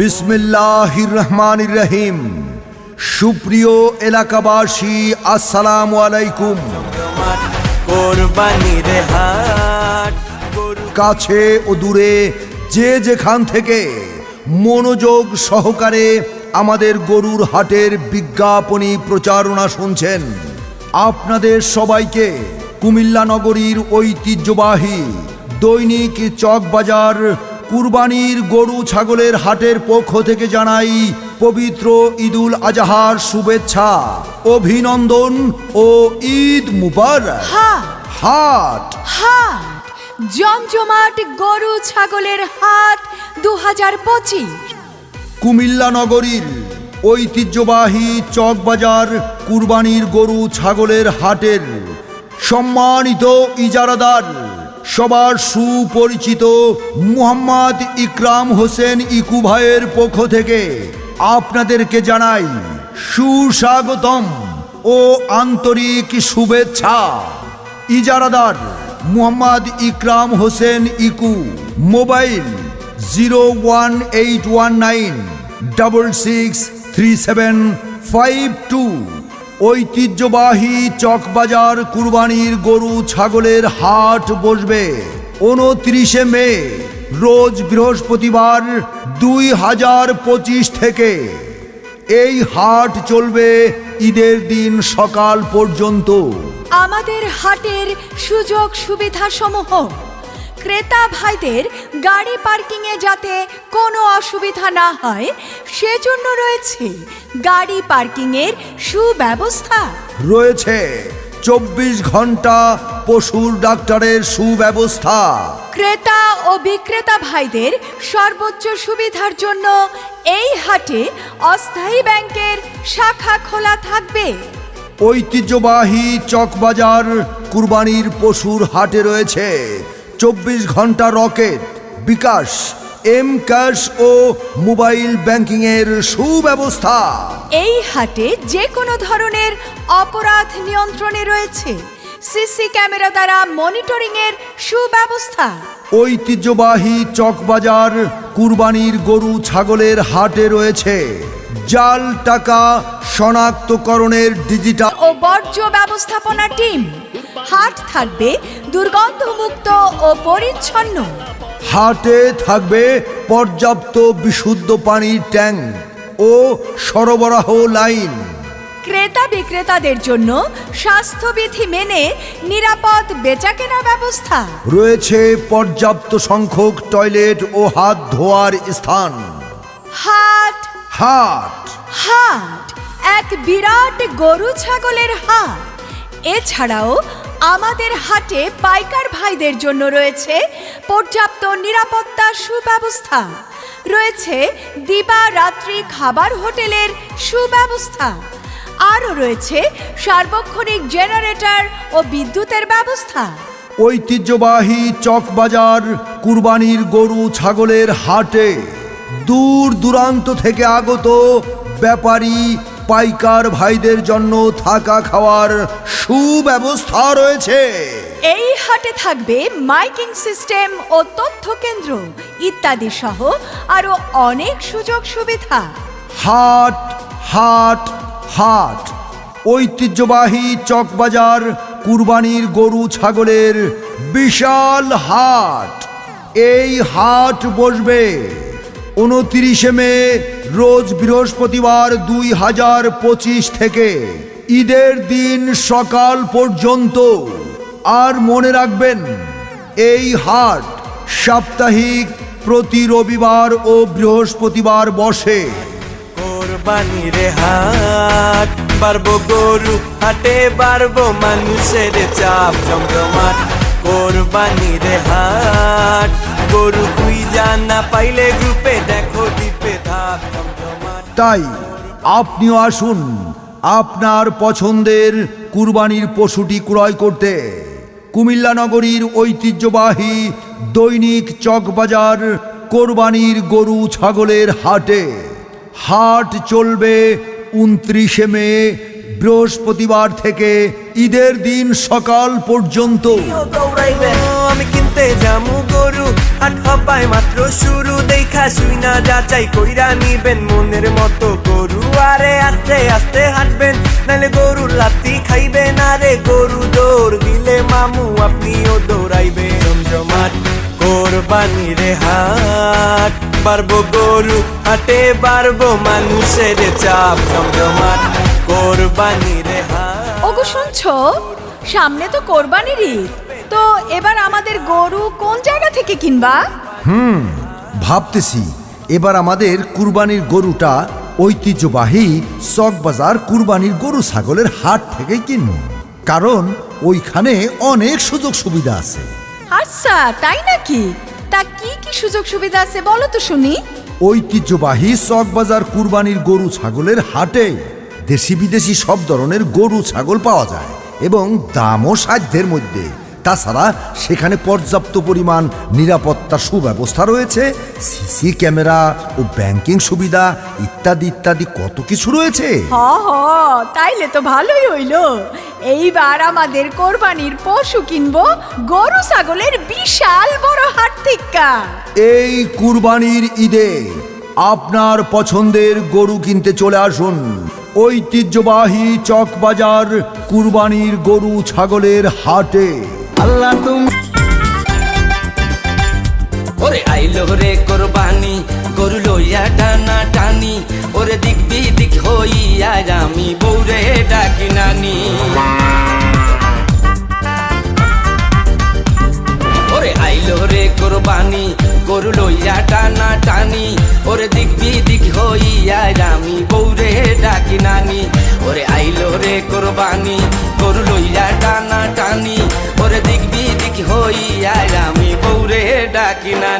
বিসমিল্লাহির রহমানির রহিম সুপ্রিয় এলাকাবাসী, আসসালামু আলাইকুম। কাছে ও দূরে, যে যেখান থেকে মনোযোগ সহকারে আমাদের গরুর হাটের বিজ্ঞাপনী প্রচারণা শুনছেন, আপনাদের সবাইকে কুমিল্লা নগরীর ঐতিহ্যবাহী দৈনিক চকবাজার কুরবানির গরু ছাগলের হাটের পক্ষ থেকে জানাই পবিত্র ঈদুল আজহার শুভেচ্ছা অভিনন্দন ও ঈদ মুবার হাট। জমজমাট গরু ছাগলের হাট দু হাজার পঁচিশ। কুমিল্লা নগরীর ঐতিহ্যবাহী চকবাজার কুরবানির গরু ছাগলের হাটের সম্মানিত ইজারাদার সবার সুপরিচিত মুহাম্মদ ইকরাম হোসেন ইকু ভাইয়ের পক্ষ থেকে আপনাদেরকে জানাই সুস্বাগতম ও আন্তরিক শুভেচ্ছা। ইজারাদার Muhammad Ikram Hossain Iku, mobile zero one eight one nine double six three seven five two. ঐতিহ্যবাহী চকবাজার কুরবানির গরু ছাগলের হাট বসবে। উনত্রিশে মে, রোজ বৃহস্পতিবার দুই হাজার পঁচিশ থেকে। এই হাট চলবে ঈদের দিন সকাল পর্যন্ত। আমাদের হাটের সুযোগ সুবিধা সমূহ ক্রেতা ভাইদের গাড়ি পার্কিংয়ে যাতে কোনো অসুবিধা না হয় সেজন্য রয়েছে গাড়ি পার্কিংয়ের সুব্যবস্থা। রয়েছে চব্বিশ ঘণ্টা পশুর ডাক্তারের সুব্যবস্থা। ক্রেতা ও বিক্রেতা ভাইদের সর্বোচ্চ সুবিধার জন্য এই হাটে অস্থায়ী ব্যাংকের শাখা খোলা থাকবে। ঐতিহ্যবাহী চকবাজার কুরবানির পশুর হাটে রয়েছে চব্বিশ ঘণ্টা রকেট বিকাশ এম ক্যাশ ও মোবাইল ব্যাংকিংয়ের সুব্যবস্থা। এই হাটে যে কোনো ধরনের অপরাধ নিয়ন্ত্রণে রয়েছে। সিসি ক্যামেরা দ্বারা মনিটরিংয়ের সুব্যবস্থা। ঐতিহ্যবাহী চকবাজার কুরবানির গরু ছাগলের হাটে রয়েছে। জাল টাকা শনাক্তকরণের ডিজিটাল ও বর্জ্য ব্যবস্থাপনা টিম। হাট থাকবে দুর্গন্ধমুক্ত ও পরিচ্ছন্ন। হাটে থাকবে পর্যাপ্ত বিশুদ্ধ পানির ট্যাঙ্ক ও সরবরাহ লাইন। ক্রেতা বিক্রেতাদের জন্য স্বাস্থ্যবিধি মেনে নিরাপদ বেচাকেনা ব্যবস্থা। রয়েছে পর্যাপ্ত সংখ্যক টয়লেট ও হাত ধোয়ার স্থান। হাট। হাট। হাট এক বিরাট গরু ছাগলের হাট। এছাড়াও আমাদের হাটে পাইকার ভাইদের জন্য রয়েছে পর্যাপ্ত নিরাপত্তা সুব্যবস্থা। রয়েছে দিবা রাত্রি খাবার হোটেলের সুব্যবস্থা। আরও রয়েছে সার্বক্ষণিক জেনারেটর ও বিদ্যুতের ব্যবস্থা। ঐতিহ্যবাহী চকবাজার কুরবানির গরু ছাগলের হাটে দূর দূরান্ত থেকে আগত ব্যাপারী পাইকার ভাইদের জন্য থাকা খাওয়ার সুব্যবস্থা রয়েছে। এই হাটে থাকবে মাইকিং সিস্টেম ও তথ্য কেন্দ্র ইত্যাদি সহ আরও অনেক সুযোগ সুবিধা। হাট হাট হাট। ঐতিহ্যবাহী চকবাজার কুরবানির গরু ছাগলের বিশাল হাট। এই হাট বসবে। উনতিরিশে মে রোজ বৃহস্পতিবার দুই হাজার পঁচিশ থেকে ঈদের দিন সকাল পর্যন্ত। আর মনে রাখবেন, এই হাট সাপ্তাহিক প্রতি রবিবার ও বৃহস্পতিবার বসে। কোরবানির হাট, বাড়বো গরু হাটে, বাড়বো মানুষের চাপ, জমজমাট। কোরবানির হাট, গরু তুই জানা পাইলে গ্রুপে দেখো দ্বীপে ধাপ তাই আপনিও আসুন আপনার পছন্দের কুরবানির পশুটি ক্রয় করতে। কুমিল্লা নগরীর ঐতিহ্যবাহী দৈনিক চকবাজার কোরবানির গরু ছাগলের হাটে। হাট চলবে উনত্রিশে মে বৃহস্পতিবার থেকে ঈদের দিন সকাল পর্যন্ত। আমি কিনতে জামু গরু। হাট হবাই মাত্র শুরু, দেখা শুই না, যাচাই কইরা নিবেন মনের মতো গরু। আরে আস্তে আস্তে হাঁটবেন নালে গরু লাত্তি খাইবেন। আরে গরু দৌড় দিলে মামু, আপনিও দৌড়াইবেন। জমজমাট, কোরবানি রে হাট। পারব গরু, হাটে পারব মানুষের চাপ। জমজমাট ওগো শুনছো? সামনে তো কোরবানির ঈদ। তো এবার আমাদের গরু কোন জায়গা থেকে কিনবা? হুম ভাবতেছি। এবার আমাদের কুরবানির গরুটা ঐতিহ্যবাহী চকবাজার কুরবানির গরু ছাগলের হাট থেকে কিনব। কারণ ওইখানে অনেক সুযোগ সুবিধা আছে। আচ্ছা তাই নাকি? তা কি কি সুযোগ সুবিধা আছে বলো তো শুনি। ঐতিহ্যবাহী চকবাজার কুরবানির গরু ছাগলের হাটে দেশি বিদেশি সব ধরনের গরু ছাগল পাওয়া যায় এবং দামও সাধ্যের মধ্যে। তাছাড়া সেখানে পর্যাপ্ত পরিমাণ নিরাপত্তা সুব্যবস্থা রয়েছে সিসি ক্যামেরা ও ব্যাংকিং সুবিধা ইত্যাদি ইত্যাদি কত কিছু রয়েছে। হ হ তাইলে তো ভালোই হইল। এইবার আমাদের কোরবানির পশু কিনবো গরু ছাগলের বিশাল বড় হাট থেকে এই কুরবানির ঈদে আপনার পছন্দের গরু কিনতে চলে আসুন। ঐতিহ্যবাহী চকবাজার কুরবানির গরু ছাগলের হাটে। আল্লাহ তুমি ওরে আইলো রে কোরবানি, গরু লইয়া টানা টানি, ওরে দিক দিক হইয়া আমি বৌরে ডাকি নানি। কোরবানি গরু লইয়া টানা টানি ওরে দিক হইয়া আমি বৌরে ডাকি নানি।